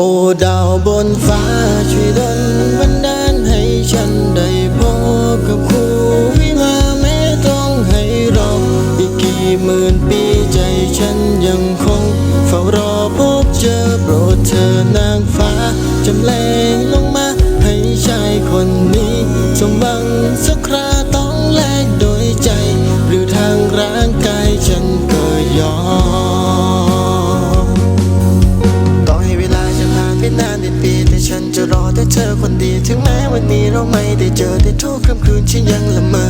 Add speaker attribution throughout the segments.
Speaker 1: โอ้ดาวบนฟ้าช่วยดลบันดาลให้ฉันได้พบกับคู่วิวาแม้ต้องให้รออีกกี่หมื่นปีใจฉันยังคงเฝ้ารอพบเจอโปรดเธอนางฟ้าจำแรงลงมาให้ชายคนนี้สมหวังสักคราต้องแลกด คนดีถึงแม้วันนี้เราไม่ได้เจอแต่ทุกค่ำคืนฉันยังละเมอ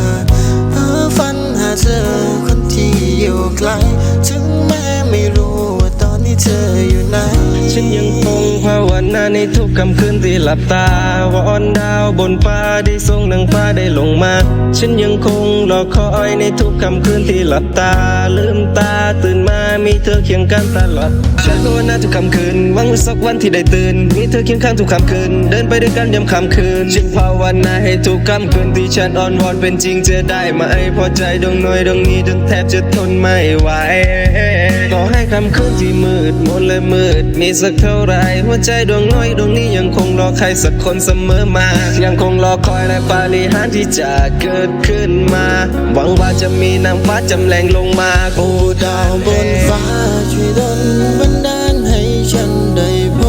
Speaker 1: เพ้อฝันหาเธอคนที่อยู่ไกล ถึงแม้ไม่รู้ว่าตอนนี้เธออยู่ไหน
Speaker 2: ฉันยังคงภาวนาในทุก ค่ำคืนที่หลับตาวอนดาวบนฟ้าได้ทรงนางฟ้าได้ลงมา ฉันยังคงรอคอยในทุกค่ำคืนที่หลับตา ลืมตาตื่นมามีเธอเคียงกันตลอดฉันภาวนาทุกค่ำคืนหวังสักวันที่ได้ตื่น มีเธอเคียงข้างทุกค่ำคืน เดินไปด้วยกันยามค่ำคืนฉันภาวนาให้ทุกค่ำคืนที่ฉันอ่อนวอนเป็นจริงจะได้ไหมพอใจดวงน้อยดวงนี้จนแทบจะทนไม่ไหวต่อให้ค่ำคืนที่มืดมนและมืดมีสักเท่าไรหัวใจดวงน้อยดวงนี้ยังคงรอใครสักคนเสมอมา ยังคงรอคอยและปาฏิหาริย์ที่จะเกิดขึ้นมา หวังว่าจะมีนางฟ้าจำแรงลงมา
Speaker 1: โอ้ดาวบนฟ้าช่วยดลบันดาลให้ฉันได้พ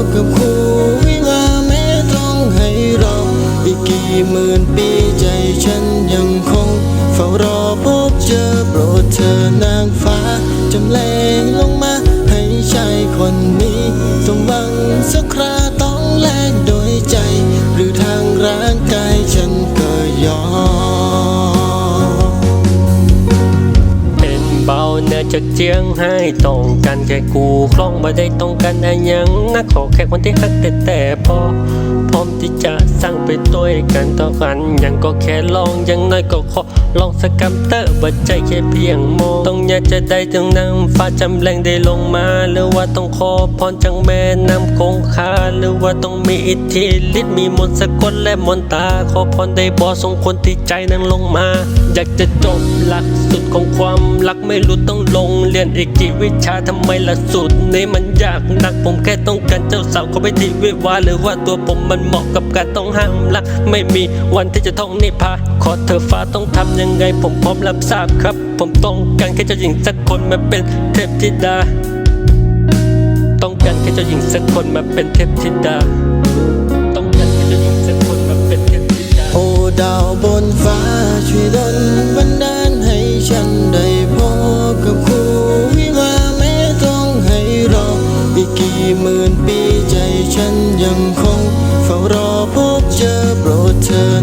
Speaker 1: บกับคู่วิวาแม้ต้องให้รออีกกี่หมื่นปีใจฉันยังคง เฝ้ารอพบเจอโปรดเธอนางฟ้าจำแรง จาก
Speaker 3: เจียงให้ตรงกันแค่กูคล้องมาได้ตรงกันอะยังนักขอแค่คนที่ฮักแต่แต่พอ มที่จะสร้างไปด้วยกันต่อกันยังก็แค่ลองยังน้อยก็ขอลองสักกำเตอร์บัดใจแค่เพียงมองต้องอยากจะได้ถึงนางฟ้าจำแรงได้ลงมา หรือว่าต้องขอพรจากแม่น้ำคงคาหรือว่าต้องมีอิทธิฤทธิ์มีมนต์สะกดและมนตา ขอพรได้บอส่งคนที่ใจนั้นลงมา อยากจะจบหลักสุดของความรักไม่รู้ต้องลงเรียนอีกกี่วิชาทำไมหละสุดนี้มันยากหนักผมแค่ต้องการเจ้าสาวเขาไปที่วิวาหรือว่าตัวผมมันเหมาะกับการต้องห้ามรัก ไม่มีวันที่จะท่องนิพพานขอเธอฟ้าต้องทำยังไง ผมพร้อมรับทราบครับ ผมต้องการแค่เจ้าหญิงสักคนมาเป็นเทพธิดา ต้องการแค่เจ้าหญิงสักคนมาเป็นเทพธิดา ต้องการแค่เจ้าหญิงสักคนมาเป็นเทพธิดา
Speaker 1: โอ้ดาวบนฟ้าช่วยดลบันดาลให้ฉันได้พบกับคู่วิวาห์แม้ต้องให้รออีกกี่หมื่นปีใจฉันยังคง